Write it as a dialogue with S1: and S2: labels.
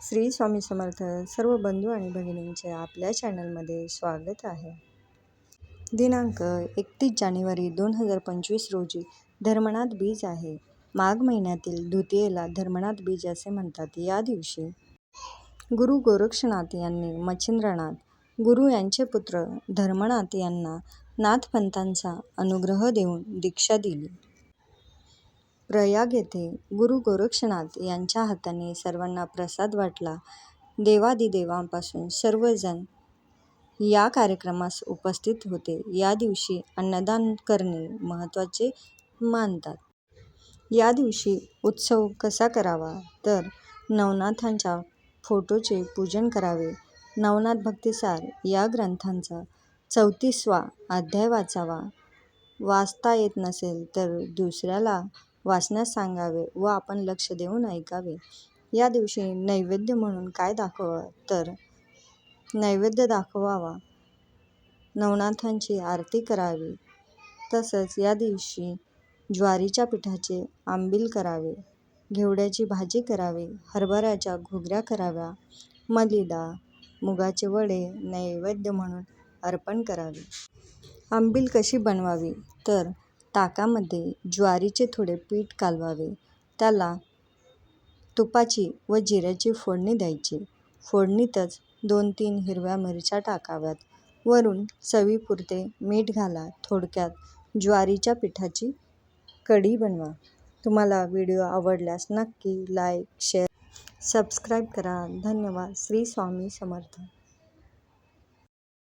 S1: श्री स्वामी समर्थ सर्व बंधू आणि भगिनींचे आपल्या चॅनलमध्ये स्वागत आहे. दिनांक एकतीस जानेवारी दोन हजार पंचवीस रोजी धर्मनाथ बीज आहे. माघ महिन्यातील द्वितीयेला धर्मनाथ बीज असे म्हणतात. या दिवशी गुरु गोरक्षनाथ यांनी मच्छिंद्रनाथ गुरु यांचे पुत्र धर्मनाथ यांना नाथपंथांचा अनुग्रह देऊन दीक्षा दिली. प्रयाग येथे गुरु गोरक्षनाथ यांच्या हाताने सर्वांना प्रसाद वाटला. देवादिदेवांपासून सर्वजण या कार्यक्रमास उपस्थित होते. या दिवशी अन्नदान करणे महत्त्वाचे मानतात. या दिवशी उत्सव कसा करावा? तर नवनाथांच्या फोटोचे पूजन करावे. नवनाथ भक्तिसार या ग्रंथांचा चौतीसवा अध्याय वाचावा. वाचता येत नसेल तर दुसऱ्याला वाचण्यास सांगावे व आपण लक्ष देऊन ऐकावे. या दिवशी नैवेद्य म्हणून काय दाखवावा तर नैवेद्य दाखवावा. नवनाथांची आरती करावी. तसंच या दिवशी ज्वारीच्या पिठाचे आंबील करावे. घेवड्याची भाजी करावी. हरभऱ्याच्या घुगऱ्या कराव्या. मलिदा मुगाचे वडे नैवेद्य म्हणून अर्पण करावे. आंबील कशी बनवावी? तर ताकामध्ये ज्वारीचे थोडे पीठ कालवावे. त्याला तुपाची व जिऱ्याची फोडणी द्यायची. फोडणीतच दोन तीन हिरव्या मिरच्या टाकाव्यात. वरून चवीपुरते मीठ घाला. थोडक्यात ज्वारीच्या पिठाची कढी बनवा. तुम्हाला व्हिडिओ आवडल्यास नक्की लाईक शेअर सबस्क्राईब करा. धन्यवाद. श्री स्वामी समर्थ.